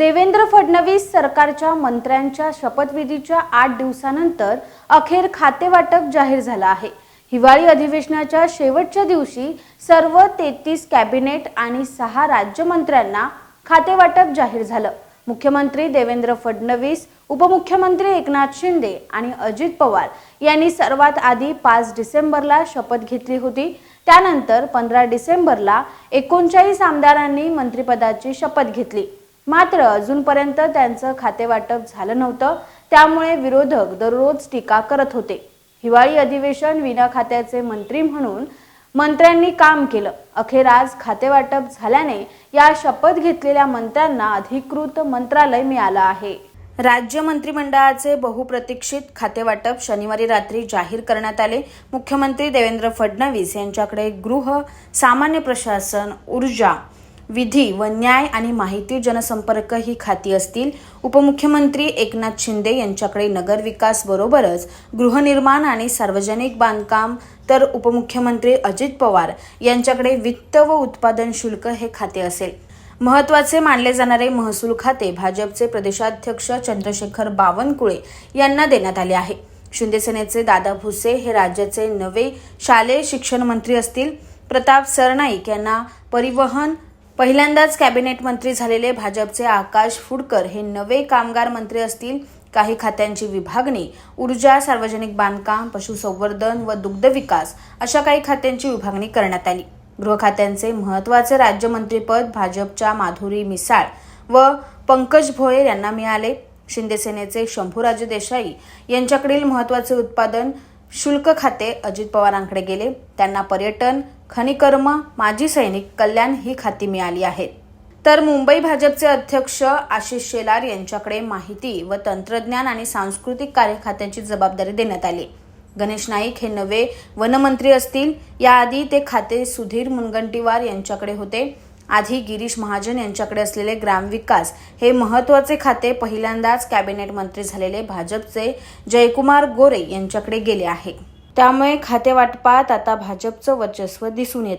देवेंद्र फडणवीस सरकारच्या मंत्र्यांच्या शपथविधीच्या आठ दिवसानंतर अखेर खातेवाटप जाहीर झालं आहे. हिवाळी अधिवेशनाच्या शेवटच्या दिवशी सर्व तेहतीस कॅबिनेट आणि सहा राज्यमंत्र्यांना खातेवाटप जाहीर झालं. मुख्यमंत्री देवेंद्र फडणवीस उपमुख्यमंत्री एकनाथ शिंदे आणि अजित पवार यांनी सर्वात आधी पाच डिसेंबरला शपथ घेतली होती. त्यानंतर पंधरा डिसेंबरला एकोणचाळीस आमदारांनी मंत्रिपदाची शपथ घेतली. मात्र अजूनपर्यंत त्यांचं खातेवाटप झालं नव्हतं. त्यामुळे विरोधक दररोज टीका करत होते. हिवाळी अधिवेशन विना खात्याचे मंत्री म्हणून मंत्र्यांनी काम केलं. अखेर आज खातेवाटप झाल्याने या शपथ घेतलेल्या मंत्र्यांना अधिकृत मंत्रालय मिळालं आहे. राज्य मंत्रिमंडळाचे बहुप्रतीक्षित खातेवाटप शनिवारी रात्री जाहीर करण्यात आले. मुख्यमंत्री देवेंद्र फडणवीस यांच्याकडे गृह सामान्य प्रशासन ऊर्जा विधी व न्याय आणि माहिती जनसंपर्क ही खाती असतील. उपमुख्यमंत्री एकनाथ शिंदे यांच्याकडे नगरविकास बरोबरच गृहनिर्माण आणि सार्वजनिक बांधकाम तर उपमुख्यमंत्री अजित पवार यांच्याकडे वित्त व उत्पादन शुल्क हे खाते असेल. महत्त्वाचे मानले जाणारे महसूल खाते भाजपचे प्रदेशाध्यक्ष चंद्रशेखर बावनकुळे यांना देण्यात आले आहे. शिंदेसेनेचे दादा भुसे हे राज्याचे नवे शालेय शिक्षण मंत्री असतील. प्रताप सरनाईक यांना परिवहन पहिल्यांदाच कॅबिनेट मंत्री झालेले भाजपचे आकाश फुडकर हे नवे कामगार मंत्री असतील. काही खात्यांची विभागणी ऊर्जा सार्वजनिक बांधकाम पशुसंवर्धन व दुग्ध विकास अशा काही खात्यांची विभागणी करण्यात आली. गृह खात्यांचे महत्त्वाचे राज्यमंत्रीपद भाजपच्या माधुरी मिसाळ व पंकज भोयर यांना मिळाले. शिंदेसेनेचे शंभूराजे देसाई यांच्याकडील महत्त्वाचे उत्पादन शुल्क खाते अजित पवारांकडे गेले. त्यांना पर्यटन खनिकर्म माजी सैनिक कल्याण ही खाती मिळाली आहेत. तर मुंबई भाजपचे अध्यक्ष आशिष शेलार यांच्याकडे माहिती व तंत्रज्ञान आणि सांस्कृतिक कार्य खात्याची जबाबदारी देण्यात आली. गणेश नाईक हे नवे वनमंत्री असतील. याआधी ते खाते सुधीर मुनगंटीवार यांच्याकडे होते. आधी गिरीश महाजन यांच्याकडे असलेले ग्रामविकास हे महत्त्वाचे खाते. पहिल्यांदाच कॅबिनेट मंत्री झालेले भाजपचे जयकुमार गोरे यांच्याकडे गेले आहे. त्यामुळे खातेवाटपात आता भाजपचं वर्चस्व दिसून येत